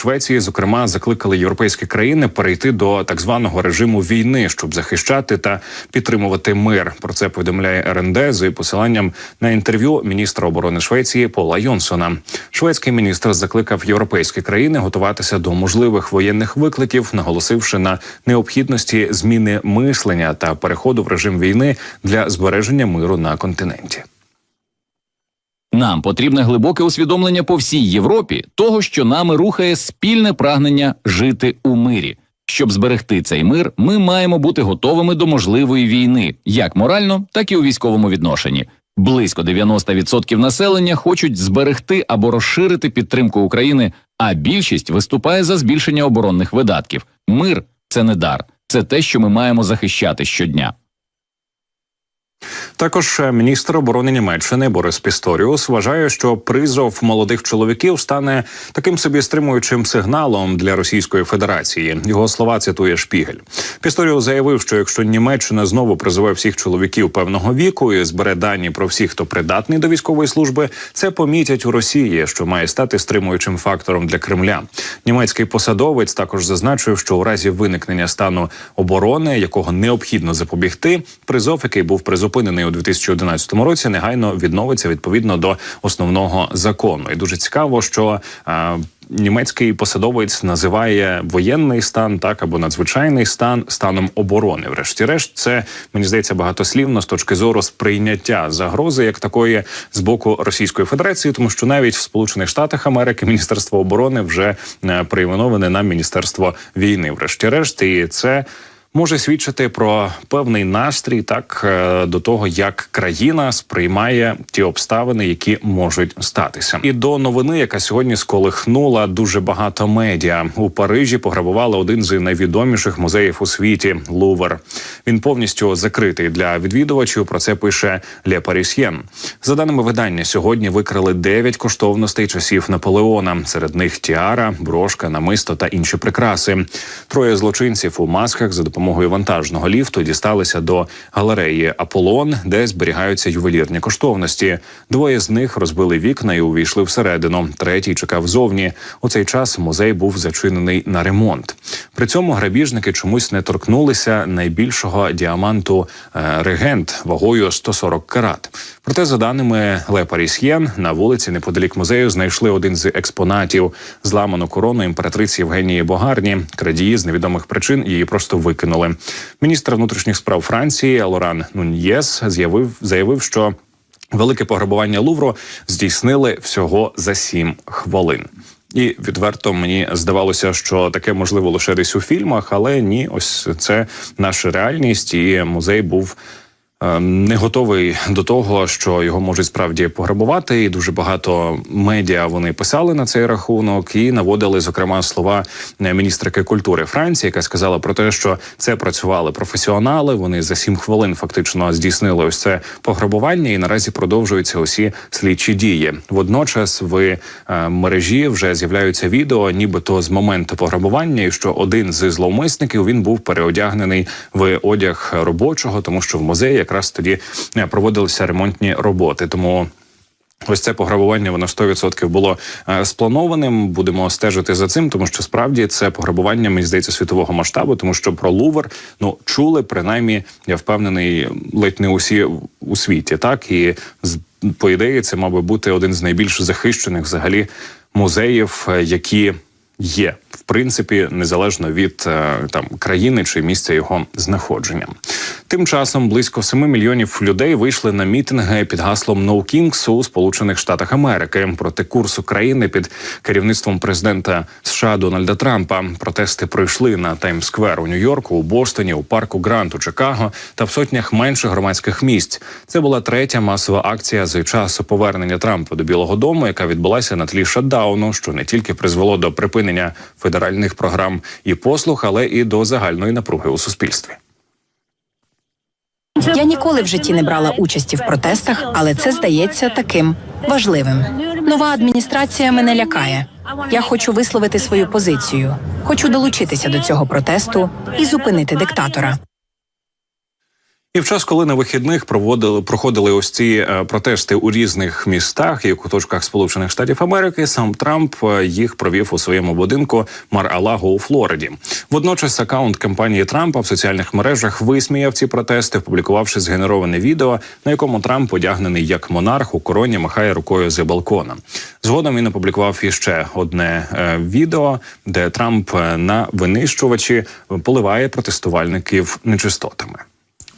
Швеції, зокрема, закликали європейські країни перейти до так званого режиму війни, щоб захищати та підтримувати мир. Про це повідомляє РНД з посиланням на інтерв'ю міністра оборони Швеції Пола Йонсона. Шведський міністр закликав європейські країни готуватися до можливих воєнних викликів, наголосивши на необхідності зміни мислення та переходу в режим війни для збереження миру на континенті. Нам потрібне глибоке усвідомлення по всій Європі того, що нами рухає спільне прагнення жити у мирі. Щоб зберегти цей мир, ми маємо бути готовими до можливої війни, як морально, так і у військовому відношенні. Близько 90% населення хочуть зберегти або розширити підтримку України, а більшість виступає за збільшення оборонних видатків. Мир це не дар, це те, що ми маємо захищати щодня. Також міністр оборони Німеччини Борис Пісторіус вважає, що призов молодих чоловіків стане таким собі стримуючим сигналом для Російської Федерації. Його слова цитує Шпігель. Пісторіус заявив, що якщо Німеччина знову призове всіх чоловіків певного віку і збере дані про всіх, хто придатний до військової служби, це помітять у Росії, що має стати стримуючим фактором для Кремля. Німецький посадовець також зазначив, що у разі виникнення стану оборони, якого необхідно запобігти, призов, який був призупинений у 2011 році, негайно відновиться відповідно до основного закону. І дуже цікаво, що а, німецький посадовець називає воєнний стан так або надзвичайний стан станом оборони. Врешті-решт, це мені здається багатослівно з точки зору сприйняття загрози як такої з боку Російської Федерації, тому що навіть в Сполучених Штатах Америки Міністерство оборони вже е, перейменоване на Міністерство війни. Врешті-решт, і це може свідчити про певний настрій, так е, до того, як країна сприймає ті обставини, які можуть статися. І до новини, яка сьогодні сколихнула дуже багато медіа у Парижі. Пограбували один з найвідоміших музеїв у світі Лувр. Він повністю закритий для відвідувачів. Про це пише Ле Парісьєн. За даними видання, сьогодні викрали 9 коштовностей часів Наполеона. Серед них тіара, брошка, намисто та інші прикраси. Троє злочинців у масках за допомогою вантажного ліфту дісталися до галереї Аполлон, де зберігаються ювелірні коштовності. Двоє з них розбили вікна і увійшли всередину. Третій чекав зовні. У цей час музей був зачинений на ремонт. При цьому грабіжники чомусь не торкнулися найбільшого діаманту е, регент вагою 140 карат. Проте, за даними Ле Парісьєн, на вулиці неподалік музею знайшли один з експонатів зламану корону імператриці Євгенії Богарні. Крадії з невідомих причин її просто викинули. Міністр внутрішніх справ Франції Лоран Нуньєс з'явив заявив, що велике пограбування Лувру здійснили всього за сім хвилин. І відверто мені здавалося, що таке можливо лише десь у фільмах, але ні, ось це наша реальність, і музей був. Е, Не готовий до того, що його можуть справді пограбувати, і дуже багато медіа вони писали на цей рахунок і наводили зокрема слова е, міністрики культури Франції, яка сказала про те, що це працювали професіонали. Вони за сім хвилин фактично здійснили ось це пограбування, і наразі продовжуються усі слідчі дії. Водночас в е, мережі вже з'являються відео, нібито з моменту пограбування, і що один з зловмисників він був переодягнений в одяг робочого, тому що в музеї якраз тоді е, проводилися ремонтні роботи. Тому Ось це пограбування воно 100% було е, спланованим. Будемо стежити за цим, тому що справді це пограбування мені здається світового масштабу, тому що про Лувр ну чули принаймні, я впевнений, ледь не усі у світі. Так і по ідеї, це мав би бути один з найбільш захищених взагалі музеїв, е, які є в принципі незалежно від там країни чи місця його знаходження. Тим часом близько 7 мільйонів людей вийшли на мітинги під гаслом «No Kings» у Сполучених Штатах Америки проти курсу країни під керівництвом президента США Дональда Трампа. Протести пройшли на Таймс-сквер у Нью-Йорку, у Бостоні, у парку Грант у Чикаго та в сотнях менших громадських місць. Це була третя масова акція з часу повернення Трампа до Білого Дому, яка відбулася на тлі шатдауну, що не тільки призвело до припинення федеральних програм і послуг, але і до загальної напруги у суспільстві. Я ніколи в житті не брала участі в протестах, але це здається таким важливим. Нова адміністрація мене лякає. Я хочу висловити свою позицію. Хочу долучитися до цього протесту і зупинити диктатора. І в час, коли на вихідних проводили проходили ось ці е, протести у різних містах і куточках Сполучених Штатів Америки, сам Трамп е, їх провів у своєму будинку Мар-Алаго у Флориді. Водночас акаунт кампанії Трампа в соціальних мережах висміяв ці протести, опублікувавши згенероване відео, на якому Трамп одягнений як монарх у короні махає рукою з балкона. Згодом він опублікував іще одне е, відео, де Трамп на винищувачі поливає протестувальників нечистотами.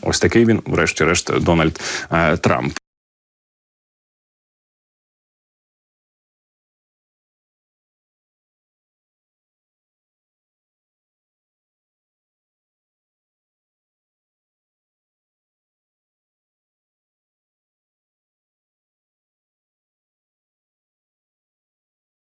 Ось такий він, врешті-решт, Дональд е, Трамп.